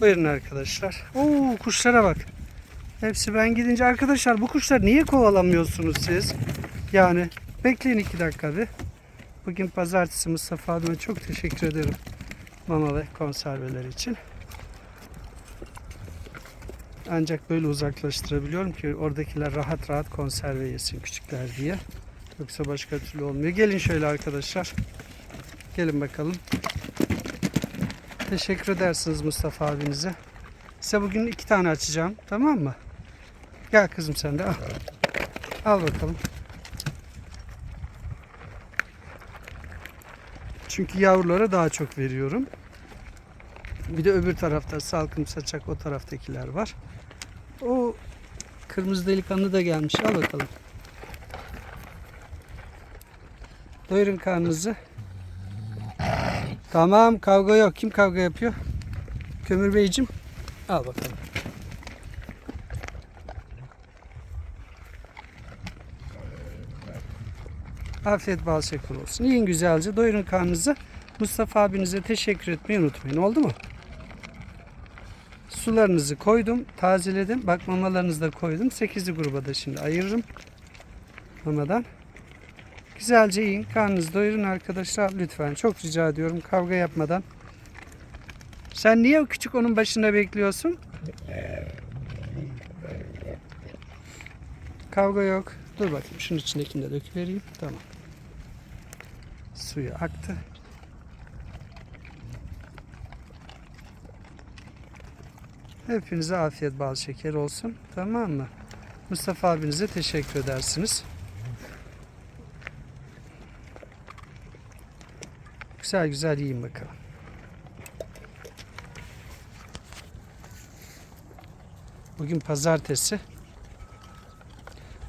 Buyurun arkadaşlar. Oo kuşlara bak. Hepsi ben gidince arkadaşlar bu kuşlar niye kovalamıyorsunuz siz? Yani bekleyin iki dakika bir. Bugün pazartesi Mustafa abime çok teşekkür ederim. Mama ve konserveler için. Ancak böyle uzaklaştırabiliyorum ki oradakiler rahat rahat konserve yesin küçükler diye. Yoksa başka türlü olmuyor. Gelin şöyle arkadaşlar. Gelin bakalım. Teşekkür edersiniz Mustafa abinize. Size bugün iki tane açacağım. Tamam mı? Gel kızım sen de al. Al bakalım. Çünkü yavrulara daha çok veriyorum. Bir de öbür tarafta salkım saçak o taraftakiler var. O kırmızı delikanlı da gelmiş. Al bakalım. Doyurun karnınızı. Tamam kavga yok. Kim kavga yapıyor? Kömür Beyciğim. Al bakalım. Afiyet bal şeker olsun. Yiyin güzelce. Doyurun karnınızı. Mustafa abinize teşekkür etmeyi unutmayın. Oldu mu? Sularınızı koydum. Tazeledim. Bak mamalarınızı da koydum. 8'li gruba da şimdi ayırırım. Mamadan. Güzelce yiyin. Karnınızı doyurun arkadaşlar. Lütfen. Çok rica ediyorum. Kavga yapmadan. Sen niye o küçük onun başında bekliyorsun? Kavga yok. Dur bakayım. Şunun içindekini de döküvereyim. Tamam. Suyu aktı. Hepinize afiyet bal şeker olsun. Tamam mı? Mustafa abinize teşekkür edersiniz. Güzel güzel yiyin bakalım. Bugün pazartesi.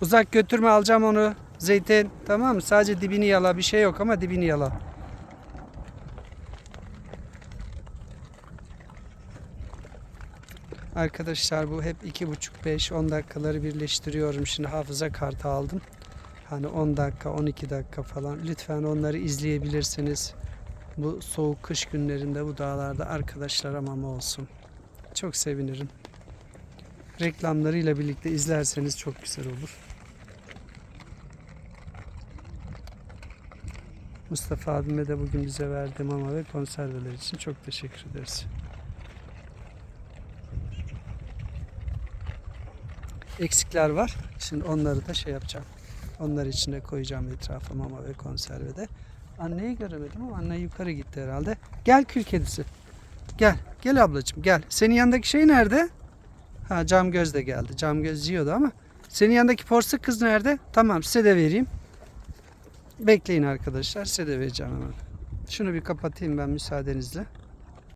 Uzak götürme alacağım onu. Zeytin tamam mı? Sadece dibini yala. Bir şey yok ama dibini yala. Arkadaşlar bu hep 2,5-5-10 dakikaları birleştiriyorum. Şimdi hafıza kartı aldım. Hani 10 dakika, 12 dakika falan. Lütfen onları izleyebilirsiniz. Bu soğuk kış günlerinde bu dağlarda arkadaşlara mama olsun. Çok sevinirim. Reklamlarıyla birlikte izlerseniz çok güzel olur. Mustafa abime de bugün bize verdiği mama ve konserveler için çok teşekkür ederiz. Eksikler var. Şimdi onları da şey yapacağım. Onları içine koyacağım etrafa mama ve konservede. Anneyi göremedim ama anne yukarı gitti herhalde. Gel kül kedisi. Gel. Gel ablacığım gel. Senin yanındaki şey nerede? Ha cam göz de geldi. Cam göz yiyordu ama. Senin yanındaki porsuk kız nerede? Tamam size de vereyim. Bekleyin arkadaşlar. Size de vereceğim hemen. Şunu bir kapatayım ben müsaadenizle.